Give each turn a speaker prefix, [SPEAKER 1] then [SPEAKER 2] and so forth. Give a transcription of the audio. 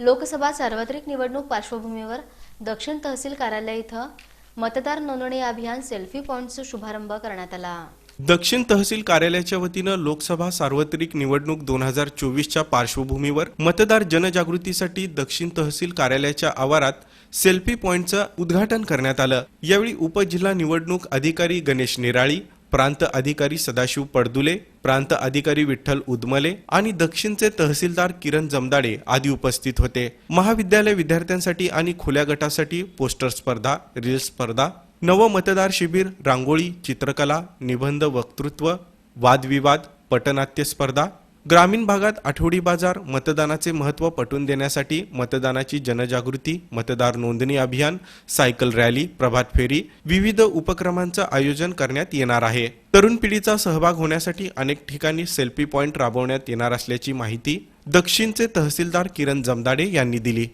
[SPEAKER 1] लोकसभा सार्वत्रिक निवडणूक पार्श्वभूमीवर दक्षिण तहसील कार्यालय इथं मतदार नोंदणी अभियान सेल्फी पॉईंटचा शुभारंभ करण्यात आला.
[SPEAKER 2] दक्षिण तहसील कार्यालयाच्या वतीनं लोकसभा सार्वत्रिक निवडणूक दोन हजार चोवीसच्या पार्श्वभूमीवर मतदार जनजागृतीसाठी दक्षिण तहसील कार्यालयाच्या आवारात सेल्फी पॉईंटचं उद्घाटन करण्यात आलं. यावेळी उपजिल्हा निवडणूक अधिकारी गणेश निराळी प्रांत अधिकारी सदाशिव पडदुले प्रांत अधिकारी विठ्ठल उदमले आणि दक्षिणचे तहसीलदार किरण जमदाडे आदी उपस्थित होते. महाविद्यालय विद्यार्थ्यांसाठी आणि खुल्या गटासाठी पोस्टर स्पर्धा रील स्पर्धा नवमतदार शिबिर रांगोळी चित्रकला निबंध वक्तृत्व वादविवाद पटनाट्य स्पर्धा ग्रामीण भागात आठवडी बाजार मतदानाचे महत्त्व पटवून देण्यासाठी मतदानाची जनजागृती मतदार नोंदणी अभियान सायकल रॅली प्रभात फेरी विविध उपक्रमांचं आयोजन करण्यात येणार आहे. तरुण पिढीचा सहभाग होण्यासाठी अनेक ठिकाणी सेल्फी पॉईंट राबवण्यात येणार असल्याची माहिती दक्षिणचे तहसीलदार किरण जमदाडे यांनी दिली.